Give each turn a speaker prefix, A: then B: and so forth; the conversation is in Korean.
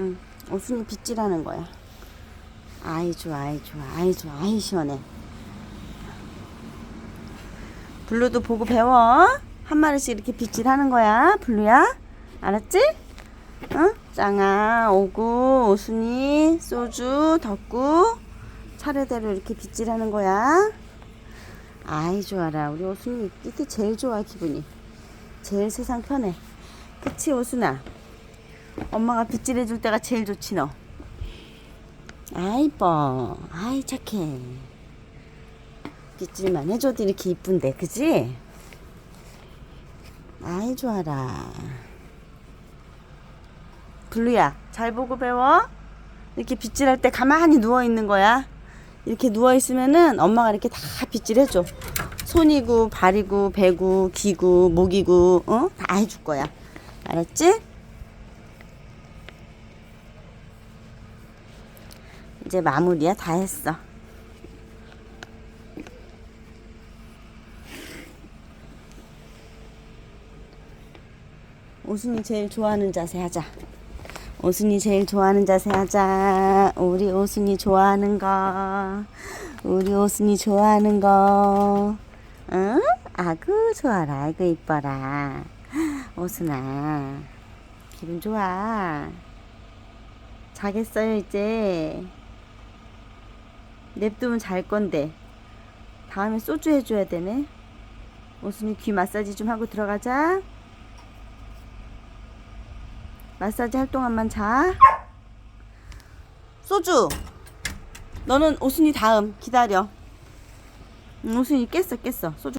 A: 응. 오순이 빗질하는 거야. 아이 좋아, 아이 좋아, 아이 좋아, 아이 시원해. 블루도 보고 배워. 한 마리씩 이렇게 빗질하는 거야, 블루야. 알았지? 응? 짱아, 오구, 오순이, 소주, 덕구 차례대로 이렇게 빗질하는 거야. 아이 좋아라, 우리 오순이 이때 제일 좋아 기분이. 제일 세상 편해. 그치 오순아? 엄마가 빗질해 줄 때가 제일 좋지 너. 아이 이뻐. 아이 착해. 빗질만 해줘도 이렇게 이쁜데 그지? 아이 좋아라. 블루야 잘 보고 배워. 이렇게 빗질할 때 가만히 누워 있는 거야. 이렇게 누워 있으면은 엄마가 이렇게 다 빗질해 줘. 손이고 발이고 배고 귀고 목이고 어? 다 해줄 거야. 알았지? 이제 마무리야 다 했어. 오순이 제일 좋아하는 자세 하자. 오순이 제일 좋아하는 자세 하자. 우리 오순이 좋아하는 거. 우리 오순이 좋아하는 거. 응? 아구 좋아라. 아이고 이뻐라. 오순아. 기분 좋아. 자겠어요 이제. 냅두면 잘 건데. 다음에 소주 해줘야 되네. 오순이 귀 마사지 좀 하고 들어가자. 마사지 할 동안만 자. 소주. 너는 오순이 다음 기다려. 응, 오순이 깼어 깼어. 소주.